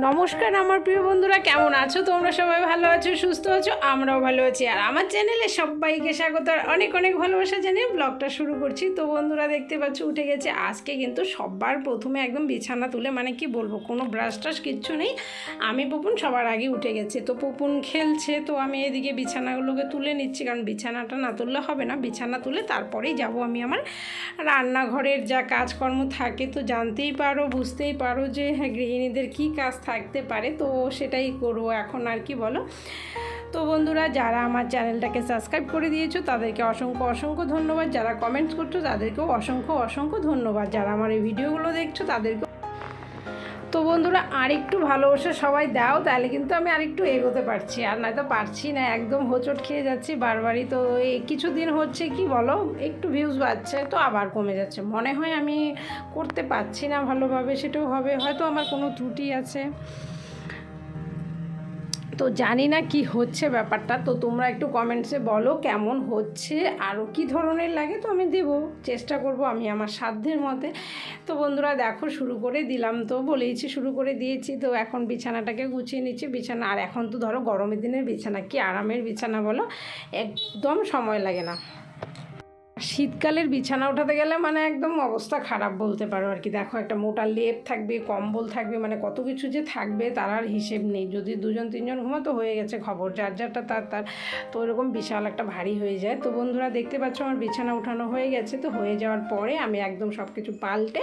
নমস্কার আমার প্রিয় বন্ধুরা, কেমন আছো? তোমরা সবাই ভালো আছো, সুস্থ আছো? আমরাও ভালো আছি। আর আমার চ্যানেলে সবাইকে স্বাগত আর অনেক অনেক ভালোবাসা জানিয়ে ব্লগটা শুরু করছি। তো বন্ধুরা, দেখতে পাচ্ছ, উঠে গেছে। আজকে কিন্তু সবার প্রথমে একদম বিছানা তুলে মানে কি বলব, কোনো ব্রাশ টাশ কিচ্ছু নেই। আমি পপুন সবার আগে উঠে গেছে। তো পুপুন খেলছে, তো আমি এদিকে বিছানাগুলোকে তুলে নিচ্ছি। কারণ বিছানাটা না তুললে হবে না। বিছানা তুলে তারপরেই যাব আমি আমার রান্নাঘরের যা কাজকর্ম থাকে। তো জানতেই পারো, বুঝতেই পারো যে হ্যাঁ গৃহিণীদের কী কাজ থাকতে পারে, তো সেটাই করব এখন আর কি বলো। তো বন্ধুরা, যারা আমার চ্যানেলটাকে সাবস্ক্রাইব করে দিয়েছ, তাদেরকে অসংখ্য অসংখ্য ধন্যবাদ। যারা কমেন্টস করছ, তাদেরকেও অসংখ্য অসংখ্য ধন্যবাদ। যারা আমার এই ভিডিওগুলো দেখছ তাদেরকে তো বন্ধুরা আরেকটু ভালোবাসা সবাই দাও, তাহলে কিন্তু আমি আরেকটু এগোতে পারছি। আর নয়তো পারছি না, একদম হোঁচট খেয়ে যাচ্ছি বারবারই। তো এই কিছুদিন হচ্ছে কি বলো, একটু ভিউজ বাড়ছে, তো আবার কমে যাচ্ছে। মনে হয় আমি করতে পারছি না ভালোভাবে, সেটাও হবে। হয়তো আমার কোনো ত্রুটি আছে। তো জানি না কি হচ্ছে ব্যাপারটা, তো তোমরা একটু কমেন্টসে বলো কেমন হচ্ছে আরও কি ধরনের লাগে তো আমি দেব, চেষ্টা করব আমি আমার সাধ্যের মতে তো বন্ধুরা দেখো শুরু করে দিলাম তো, বলেইছি শুরু করে দিয়েছি, তো এখন বিছানাটাকে গুছিয়ে নিচ্ছি, বিছানা, আর এখন তো ধরো গরমের দিনের বিছানা, কি আরামের বিছানা বলো? একদম সময় লাগে না। শীতকালের বিছানা উঠাতে গেলে মানে একদম অবস্থা খারাপ বলতে পারো আর কি। দেখো একটা মোটা লেপ থাকবে, কম্বল থাকবে মানে কত কিছু যে থাকবে তার আর হিসেব নেই। যদি দুজন, তিনজন ঘুমাতো হয়ে গেছে খবর, যার যারটা তার তার। তো এরকম বিশাল একটা ভারী হয়ে যায়। তো বন্ধুরা দেখতে পাচ্ছ আমার বিছানা উঠানো হয়ে গেছে। তো হয়ে যাওয়ার পরে আমি একদম সব কিছু পাল্টে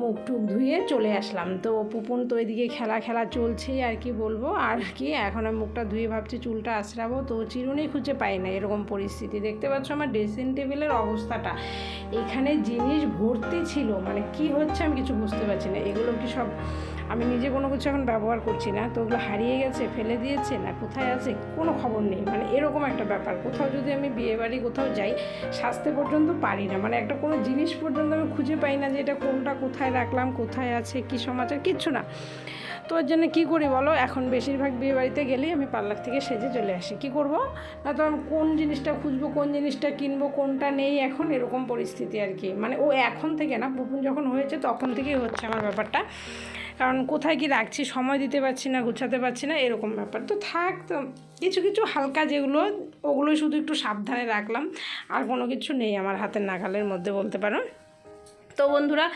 মুখ টুক ধুয়ে চলে আসলাম। তো পুপুন তো এদিকে খেলা খেলা চলছেই আর কি বলব। আর কি, এখন আমি মুখটা ধুয়ে ভাবছি চুলটা আছড়াবো। তো চিরুনি খুঁজে পাই না এরকম পরিস্থিতি। দেখতে পাচ্ছ আমার ড্রেসিং টেবিলের অবস্থাটা। এখানে জিনিস ভর্তি ছিল মানে কি হচ্ছে আমি কিছু বুঝতে পারছি না। এগুলো কি সব আমি নিজে কোনো কিছু এখন ব্যবহার করছি না? তো ওগুলো হারিয়ে গেছে, ফেলে দিয়েছে না কোথায় আছে? কোনো খবর নেই। মানে এরকম একটা ব্যাপার। কোথাও যদি আমি বিয়ে বাড়ি কোথাও যাই সাজতে পর্যন্ত পারি না। মানে একটা কোনো জিনিস পর্যন্ত আমি খুঁজে পাই না যে এটা কোনটা কোথায় রাখলাম, কোথায় আছে, কী সমাচার, কিচ্ছু না। তো ওর জন্য কী করি বলো? এখন বেশিরভাগ বিয়ে বাড়িতে গেলেই আমি পার্লার থেকে সেজে চলে আসি। কী করব? না তো আমি কোন জিনিসটা খুঁজবো, কোন জিনিসটা কিনবো, কোনটা নেই, এখন এরকম পরিস্থিতি আর কি। মানে ও এখন থেকে না পুপুন যখন হয়েছে তখন থেকেই হচ্ছে আমার ব্যাপারটা। কারণ কোথায় কি রাখছি, সময় দিতে পারছি না, গুছাতে পারছি না, এরকম ব্যাপার। তো থাক, তো কিছু কিছু হালকা যেগুলো, ওগুলোই শুধু একটু সাবধানে রাখলাম। আর কোনো কিছু নেই আমার হাতের নাগালের মধ্যে বলতে পারো। তো বন্ধুরা,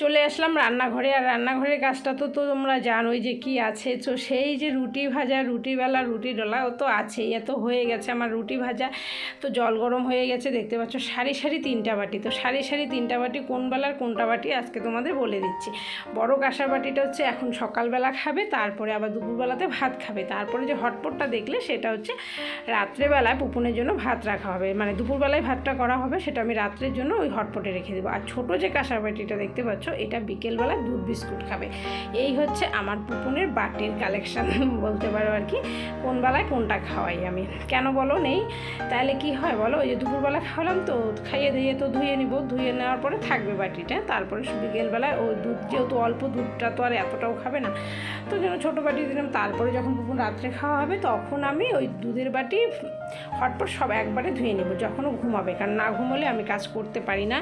চলে আসলাম রান্নাঘরে। আর রান্নাঘরের কাজটা তো তো তোমরা জানোই যে কি আছে। তো সেই যে রুটি ভাজা, রুটি বেলা, রুটি ডলা, ও তো আছেই। এত হয়ে গেছে আমার রুটি ভাজা। তো জল গরম হয়ে গেছে, দেখতে পাচ্ছ, সারি সারি তিনটা বাটি। তো সারি সারি তিনটা বাটি, কোন বেলার কোনটা বাটি, আজকে তোমাদের বলে দিচ্ছি। বড় কাঁসার বাটিটা হচ্ছে এখন সকালবেলা খাবে, তারপরে আবার দুপুরবেলাতে ভাত খাবে। তারপরে যে হটপটটা দেখলে, সেটা হচ্ছে রাত্রেবেলায় পুপুনের জন্য ভাত রাখা হবে। মানে দুপুরবেলায় ভাতটা করা হবে, সেটা আমি রাত্রের জন্য ওই হটপটে রেখে দেবো। আর ছোটো যে কাঁসার বাটিটা দেখতে পাচ্ছ, এটা বিকেলবেলা দুধ বিস্কুট খাবে। এই হচ্ছে আমার পুপুনের বাটির কালেকশান বলতে পারো আর কি কোন বেলায় কোনটা খাওয়াই আমি। কেন বলো নেই? তাহলে কি হয় বলো? ওই যে দুপুরবেলা খাওয়ালাম তো, খাইয়ে দিয়ে তো ধুয়ে নিব। ধুয়ে নেওয়ার পরে থাকবে বাটিটা। তারপরে বিকেলবেলায় ও দুধ, যেহেতু অল্প দুধটা তো আর এতটাও খাবে না, তো যেন ছোটো বাটি দিলাম। তারপরে যখন পুপুন রাত্রে খাওয়া হবে, তখন আমি ওই দুধের বাটি হটপট সব একবারে ধুয়ে নেব, যখন ও ঘুমাবে। কারণ না ঘুমোলে আমি কাজ করতে পারি না।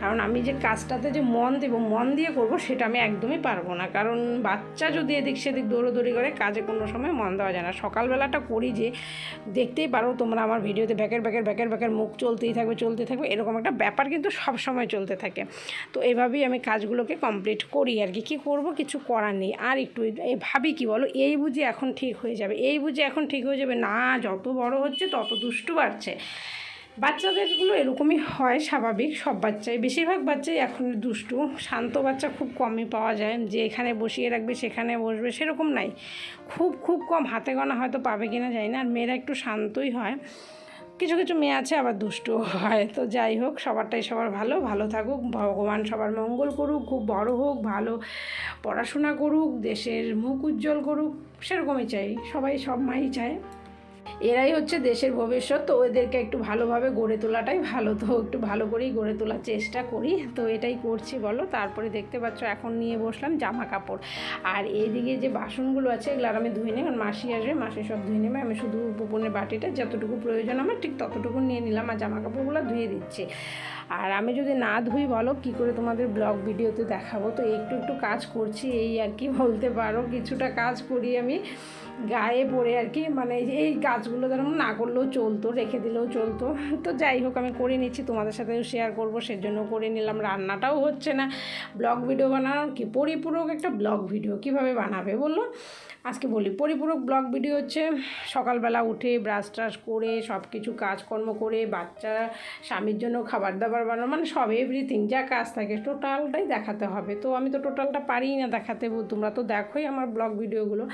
কারণ আমি যে কাজটাতে যে মন দেবো, মন দিয়ে করব, সেটা আমি একদমই পারব না। কারণ বাচ্চা যদি এদিক সেদিক দৌড়োদৌড়ি করে, কাজে কোনো সময় মন দেওয়া যায় না। সকালবেলাটা করি যে, দেখতেই পারো তোমরা আমার ভিডিওতে ব্যাকের ব্যাকের ব্যাকের ব্যাকের মুখ চলতেই থাকবে চলতে থাকবে, এরকম একটা ব্যাপার কিন্তু সব সময় চলতে থাকে। তো এভাবেই আমি কাজগুলোকে কমপ্লিট করি আর কি। কী করব? কিছু করার নেই। আর একটু ভাবি কি বলো? এই বুঝি এখন ঠিক হয়ে যাবে, এই বুঝি এখন ঠিক হয়ে যাবে। না, যত বড় হচ্ছে তত দুষ্টু বাড়ছে। বাচ্চাদেরগুলো এরকমই হয় স্বাভাবিক, সব বাচ্চাই। বেশিরভাগ বাচ্চাই এখন দুষ্টু, শান্ত বাচ্চা খুব কমই পাওয়া যায়। যে এখানে বসিয়ে রাখবে, সেখানে বসবে, সেরকম নাই। খুব খুব কম, হাতে গোনা হয়তো পাবে কিনা যায় না, আর মেয়েরা একটু শান্তই হয়। কিছু কিছু মেয়ে আছে আবার দুষ্টু হয়। তো যাই হোক, সবারটাই সবার ভালো ভালো থাকুক, ভগবান সবার মঙ্গল করুক, খুব বড় হোক, ভালো পড়াশোনা করুক, দেশের মুখ উজ্জ্বল করুক, সেরকমই চাই। সবাই সব মাই চায়। এরাই হচ্ছে দেশের ভবিষ্যৎ, তো ওদেরকে একটু ভালোভাবে গড়ে তোলাটাই ভালো। তো একটু ভালো করেই গড়ে তোলার চেষ্টা করি, তো এটাই করছি বলো। তারপরে দেখতে পাচ্ছ এখন নিয়ে বসলাম জামা কাপড়। আর এইদিকে যে বাসনগুলো আছে, এগুলো আর আমি ধুয়ে কারণ মাসি আসবে, মাসি সব ধুয়ে নেবে, আমি শুধু উপপনের বাটিটা যতটুকু প্রয়োজন আমার ঠিক ততটুকু নিয়ে নিলাম আর জামা কাপড়গুলো ধুয়ে দিচ্ছি। আর আমি যদি না ধুই বলো, কি করে তোমাদের ব্লগ ভিডিওতে দেখাবো? তো একটু একটু কাজ করছি, এই আর কি বলতে পারো, কিছুটা কাজ করি আমি। গায়ে পড়ে আর কি মানে এই যে এই কাজগুলো ধরো না করলেও চলতো, রেখে দিলেও চলতো। তো যাই হোক, আমি করে নিচ্ছি, তোমাদের সাথেও শেয়ার করব, সেজন্য করে নিলাম, রান্নাটাও হচ্ছে না। ব্লগ ভিডিও বানানোর কি পরিপূরক একটা ব্লগ ভিডিও কীভাবে বানাবে বলল আজকে বলি, পরিপূরক ব্লগ ভিডিও হচ্ছে সকালবেলা উঠে ব্রাশ ট্রাশ করে সব কিছু কাজকর্ম করে, বাচ্চা, স্বামীর জন্য খাবার দাবার বানানো মানে সব এভরিথিং যা কাজ থাকে টোটালটাই দেখাতে হবে। তো আমি তো টোটালটা পারিই না দেখাতে, তোমরা তো দেখোই আমার ব্লগ ভিডিওগুলো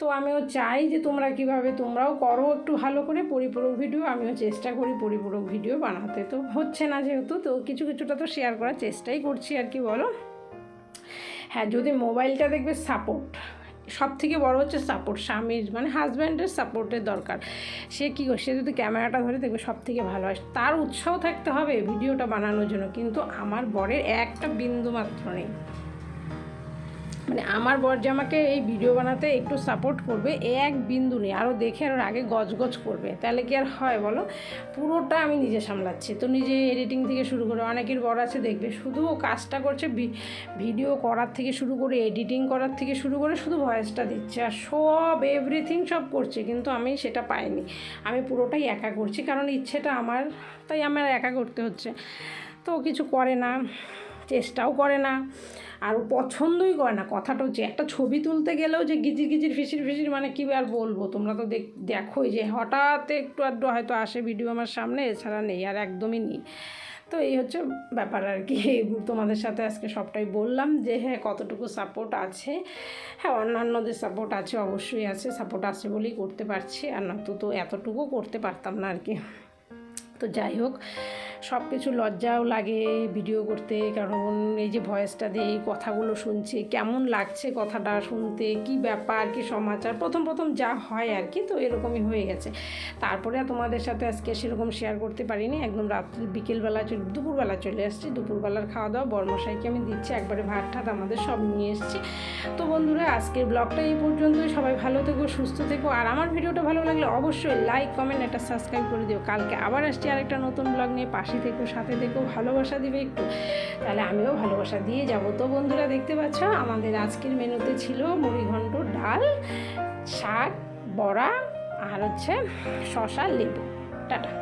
তো আমিও চাই যে তোমরা কীভাবে তোমরাও করো, একটু ভালো করে পরিপূরক ভিডিও, আমিও চেষ্টা করি পরিপূরক ভিডিও বানাতে। তো হচ্ছে না যেহেতু, তো কিছু কিছুটা তো শেয়ার করার চেষ্টাই করছি আর কি, বলো? হ্যাঁ যদি মোবাইলটা দেখবে সাপোর্ট সব থেকে বড় হচ্ছে সাপোর্ট স্বামীর মানে হাজব্যান্ডের সাপোর্টের দরকার। সে কী সে যদি ক্যামেরাটা ধরে দেখবে সব থেকে ভালো। হয় তার উৎসাহ থাকতে হবে ভিডিওটা বানানোর জন্য, কিন্তু আমার বরের একটা বিন্দু মাত্র নেই। মানে আমার বর যে আমাকে এই ভিডিও বানাতে একটু সাপোর্ট করবে এক বিন্দু নেই। আরও দেখে আরও আগে গজগজ করবে। তাহলে কি আর হয় বলো? পুরোটা আমি নিজে সামলাচ্ছি। তো নিজে এডিটিং থেকে শুরু করে অনেকের বর আছে, দেখবে। শুধু কাজটা করছে ভিডিও করার থেকে শুরু করে এডিটিং করার থেকে শুরু করে, শুধু ভয়েসটা দিচ্ছে। আর সব এভরিথিং সব করছে, কিন্তু আমি সেটা পাইনি। আমি পুরোটাই একা করছি, কারণ ইচ্ছেটা আমার, তাই আমার একা করতে হচ্ছে। তো কিছু করে না, চেষ্টাও করে না। আর ও পছন্দই করে না কথাটা হচ্ছে, একটা ছবি তুলতে গেলেও যে গিজির গিজির ফিসির ফিসির মানে কী আর বলব? তোমরা তো দেখ, দেখোই যে হঠাৎ একটু আধটু হয়তো আসে ভিডিও আমার সামনে, এছাড়া নেই আর একদমই নেই। তো এই হচ্ছে ব্যাপার আর কি, তোমাদের সাথে আজকে সবটাই বললাম যে হ্যাঁ কতটুকু সাপোর্ট আছে। হ্যাঁ অন্যান্যদের সাপোর্ট আছে, অবশ্যই আছে সাপোর্ট আছে বলেই করতে পারছি, আর না তো তো এতটুকু করতে পারতাম না আর কি। তো যাই হোক সব কিছু লজ্জাও লাগে ভিডিও করতে, কারণ এই যে ভয়েসটা দিয়ে এই কথাগুলো শুনছি, কেমন লাগছে কথাটা শুনতে, কি ব্যাপার, কি সমাচার, প্রথম প্রথম যা হয় আর কি, তো এরকমই হয়ে গেছে। তারপরে তোমাদের সাথে আজকে সেরকম শেয়ার করতে পারিনি, একদম রাত্রি, বিকেলবেলা চলে, দুপুরবেলা চলে আসছি, দুপুরবেলার খাওয়া দাওয়া বর্মশাইকে আমি দিচ্ছি, একবারে ভাত ঠাত আমাদের সব নিয়ে এসেছি। তো বন্ধুরা, আজকের ব্লগটা এই পর্যন্তই, সবাই ভালো থেকো, সুস্থ থেকো, আর আমার ভিডিওটা ভালো লাগলে অবশ্যই লাইক কমেন্ট একটা সাবস্ক্রাইব করে দিও। কালকে আবার আসছি আরেকটা নতুন ব্লগ নিয়ে পাশে থেকো, সাথে থেকো, ভালোবাসা দিবে একটু। তাহলে আমিও ভালোবাসা দিয়ে যাব। তো বন্ধুরা, দেখতে পাচ্ছ, আমাদের আজকের মেনুতে ছিল মুড়িঘণ্ট ডাল, শাক, বড়া, আর হচ্ছে শশা লেবু। টাটা।